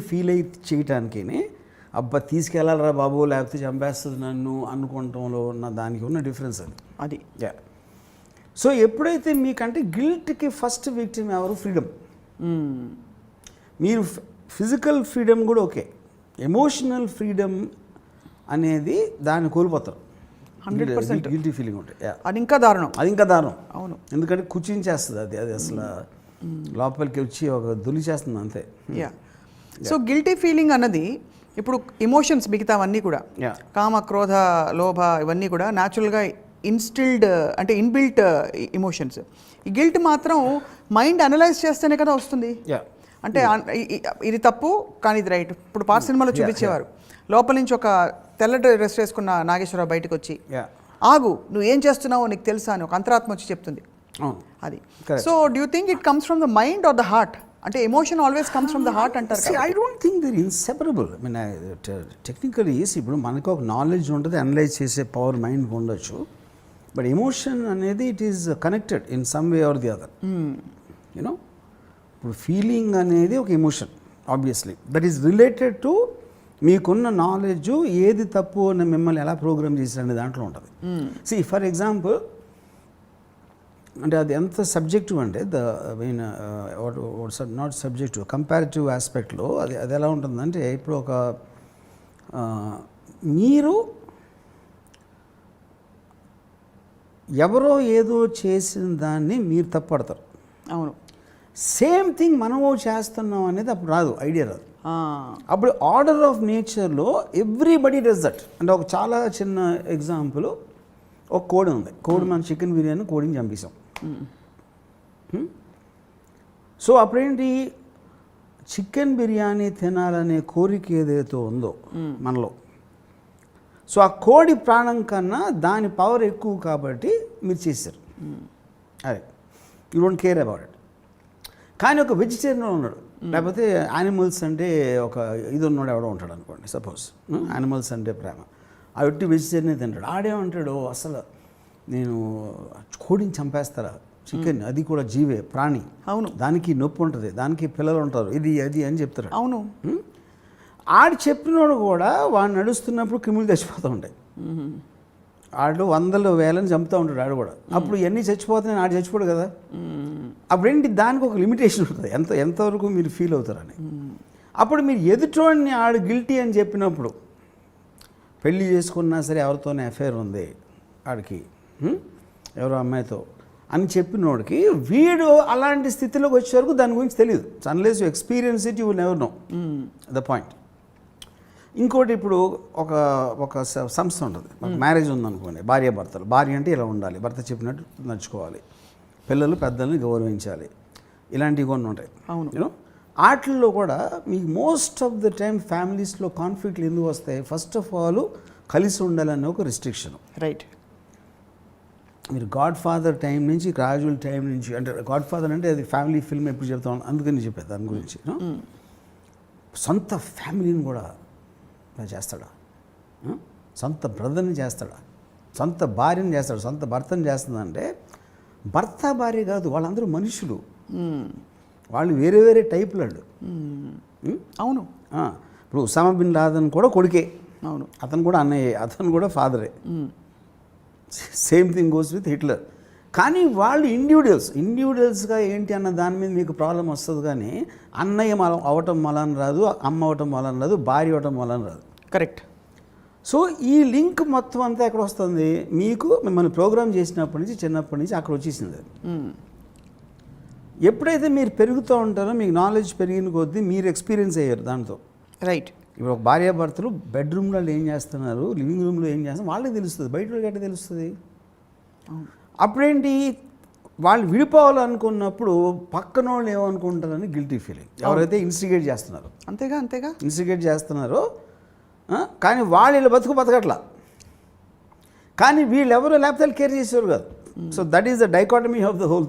Feel అయి చేయటానికి అబ్బా తీసుకెళ్ళాలరా బాబు లేకపోతే చంపేస్తుంది నన్ను అనుకోవటంలో ఉన్న దానికి ఉన్న డిఫరెన్స్ అది. అది. యా సో ఎప్పుడైతే మీకంటే గిల్ట్కి ఫస్ట్ విక్టిమ్ ఎవరు? Freedom hmm. మీరు ఫిజికల్ ఫ్రీడమ్ కూడా ఓకే ఎమోషనల్ ఫ్రీడమ్ అనేది దాన్ని కోల్పోతారు. 100% గిల్టీ ఫీలింగ్ ఉంటాయి యా అది ఇంకా దారుణం. అది ఇంకా దారుణం. అవును. ఎందుకంటే కుచించేస్తుంది అది అది అసలు లోపలికి వచ్చి ఒక దొలిచేస్తుంది అంతే. యా సో గిల్టీ ఫీలింగ్ అన్నది ఇప్పుడు ఇమోషన్స్ మిగతావన్నీ కూడా. కామ క్రోధ లోభ ఇవన్నీ కూడా న్యాచురల్గా ఇన్స్టిల్డ్ అంటే ఇన్బిల్ట్ ఇమోషన్స్ ఈ గిల్ట్ మాత్రం మైండ్ అనలైజ్ చేస్తేనే కదా వస్తుంది. అంటే ఇది తప్పు కానీ ఇది రైట్ ఇప్పుడు పాత సినిమాలో చూపించేవారు. లోపల నుంచి ఒక తెల్ల డ్రెస్ వేసుకున్న నాగేశ్వరరావు బయటకు వచ్చి ఆగు నువ్వు ఏం చేస్తున్నావో నీకు తెలుసా? అని ఒక అంతరాత్మ వచ్చి చెప్తుంది. అది. So do you think it comes from the mind or the heart అంటే emotion always comes from the heart అంటారు I don't think they're inseparable. I mean, technically ఇప్పుడు మనకు ఒక నాలెడ్జ్ ఉంటుంది అనలైజ్ చేసే పవర్ మైండ్ ఉండొచ్చు. బట్ ఎమోషన్ అనేది it is connected in some way or the other you know ఇప్పుడు feeling అనేది ఒక emotion obviously that is related to మీకున్న నాలెడ్జ్ ఏది తప్పు అని మిమ్మల్ని ఎలా ప్రోగ్రామ్ చేశారనే దాంట్లో ఉంటుంది. సి ఫర్ ఎగ్జాంపుల్ అంటే అది ఎంత సబ్జెక్టివ్ అంటే the mean not subjective comparative ఆస్పెక్ట్లో అది అది ఎలా ఉంటుందంటే ఇప్పుడు ఒక ఆ, మీరు ఎవరో ఏదో చేసిన దాన్ని మీరు తప్పడతారు అవును. సేమ్ థింగ్ మనము చేస్తున్నాం అనేది అప్పుడు రాదు ఐడియా రాదు. అప్పుడు ఆర్డర్ ఆఫ్ నేచర్లో ఎవ్రీబడి డస్ దట్ అంటే ఒక చాలా చిన్న ఎగ్జాంపుల్ ఒక కోడి ఉంది. కోడి మన చికెన్ బిర్యానీ కోడిని చంపేసాం. Hmm? సో అప్పుడేంటి? చికెన్ బిర్యానీ తినాలనే కోరిక ఏదైతే ఉందో మనలో. సో ఆ కోడి ప్రాణం కన్నా దాని పవర్ ఎక్కువ కాబట్టి మీరు చేశారు. అదే. You don't care about it కానీ ఒక వెజిటేరియన్ ఉన్నాడు. లేకపోతే యానిమల్స్ అంటే ఒక ఇది ఉన్నాడు ఎవడో ఉంటాడు అనుకోండి సపోజ్ యానిమల్స్ అంటే ప్రేమ. ఆ ఒట్టి వెజిటేరియన్ తింటాడు. ఆడేమంటాడు? అసలు నేను కోడిని చంపేస్తారా? చికెన్ అది కూడా జీవే ప్రాణి. అవును. దానికి నొప్పి ఉంటుంది దానికి పిల్లలు ఉంటారు ఇది అది అని చెప్తారు. అవును? ఆడు చెప్పినోడు కూడా వాడు నడుస్తున్నప్పుడు క్రిములు చచ్చిపోతూ ఉంటాయి. ఆడు వందలు వేలని చంపుతూ ఉంటాడు ఆడు కూడా. అప్పుడు ఎన్ని చచ్చిపోతున్నాయి ఆడు చచ్చిపోడు కదా. అప్పుడేంటి దానికి ఒక లిమిటేషన్ ఉంటుంది. ఎంత ఎంతవరకు మీరు ఫీల్ అవుతారని. అప్పుడు మీరు ఎదుటోడిని ఆడు గిల్టీ అని చెప్పినప్పుడు పెళ్ళి చేసుకున్నా సరే ఎవరితోనే అఫేర్ ఉంది ఆడికి? ఎవరో అమ్మాయితో. అని చెప్పినోడికి వీడు అలాంటి స్థితిలోకి వచ్చే వరకు దాని గురించి తెలియదు unless you experience it you never know the point ఇంకోటి ఇప్పుడు ఒక ఒక సంస్థ ఉంటుంది. మ్యారేజ్ ఉందనుకోండి భార్య భర్తలు. భార్య అంటే ఇలా ఉండాలి. భర్త చెప్పినట్టు నడుచుకోవాలి. పిల్లలు పెద్దల్ని గౌరవించాలి. ఇలాంటివి కొన్ని ఉంటాయి. అవును. యూనో వాటిల్లో కూడా మీకు మోస్ట్ ఆఫ్ ద టైం ఫ్యామిలీస్లో కాన్ఫ్లిక్ట్లు ఎందుకు వస్తాయి? ఫస్ట్ ఆఫ్ ఆల్ కలిసి ఉండాలనే ఒక రిస్ట్రిక్షన్ రైట్ మీరు గాడ్ ఫాదర్ టైం నుంచి రాజుల టైం నుంచి అంటే గాడ్ ఫాదర్ అంటే అది ఫ్యామిలీ ఫిల్మ్ ఎప్పుడు చెప్తాం అందుకని చెప్పేది దాని గురించి? సొంత ఫ్యామిలీని కూడా చేస్తాడా? సొంత బ్రదర్ని చేస్తాడా? సొంత భార్యని చేస్తాడు? సొంత భర్తని చేస్తుందంటే భర్త భార్య కాదు వాళ్ళందరూ మనుషులు. వాళ్ళు వేరే వేరే టైపులు వాళ్ళు? అవును. ఇప్పుడు ఉసామా బిన్ లాదన్ కూడా కొడుకే. అవును. అతను కూడా అన్నయ్యే అతను కూడా ఫాదరే same thing goes with Hitler. కానీ వాళ్ళు ఇండివిజువల్స్ ఇండివిజువల్స్గా ఏంటి అన్న దాని మీద మీకు ప్రాబ్లం వస్తుంది కానీ అన్నయ్య మల అవటం వలన రాదు అమ్మ అవటం వలన రాదు భార్య అవటం వలన రాదు. కరెక్ట్. సో ఈ లింక్ మొత్తం అంతా ఎక్కడ వస్తుంది? మీకు మిమ్మల్ని ప్రోగ్రామ్ చేసినప్పటి నుంచి చిన్నప్పటి నుంచి అక్కడ వచ్చేసింది ఎప్పుడైతే మీరు పెరుగుతూ ఉంటారో మీకు నాలెడ్జ్ పెరిగిన కొద్దీ మీరు ఎక్స్పీరియన్స్ అయ్యారు దాంతో. రైట్. ఇప్పుడు ఒక భార్యాభర్తలు బెడ్రూమ్లో ఏం చేస్తున్నారు? లివింగ్ రూమ్లో ఏం చేస్తున్నారు? వాళ్ళకి తెలుస్తుంది. బయట వాళ్ళకి ఎట్లా తెలుస్తుంది? అప్పుడేంటి? వాళ్ళు విడిపోవాలనుకున్నప్పుడు పక్కన వాళ్ళు ఏమనుకుంటారని గిల్టీ ఫీలింగ్ ఎవరైతే ఇన్స్టిగేట్ చేస్తున్నారో. అంతేగా అంతేగా? ఇన్స్టిగేట్ చేస్తున్నారో కానీ వాళ్ళు వీళ్ళు బతుకు బతకట్లా. కానీ వీళ్ళు ఎవరు లేకపోతే కేర్ చేసేవారు కాదు so that is the dichotomy of the whole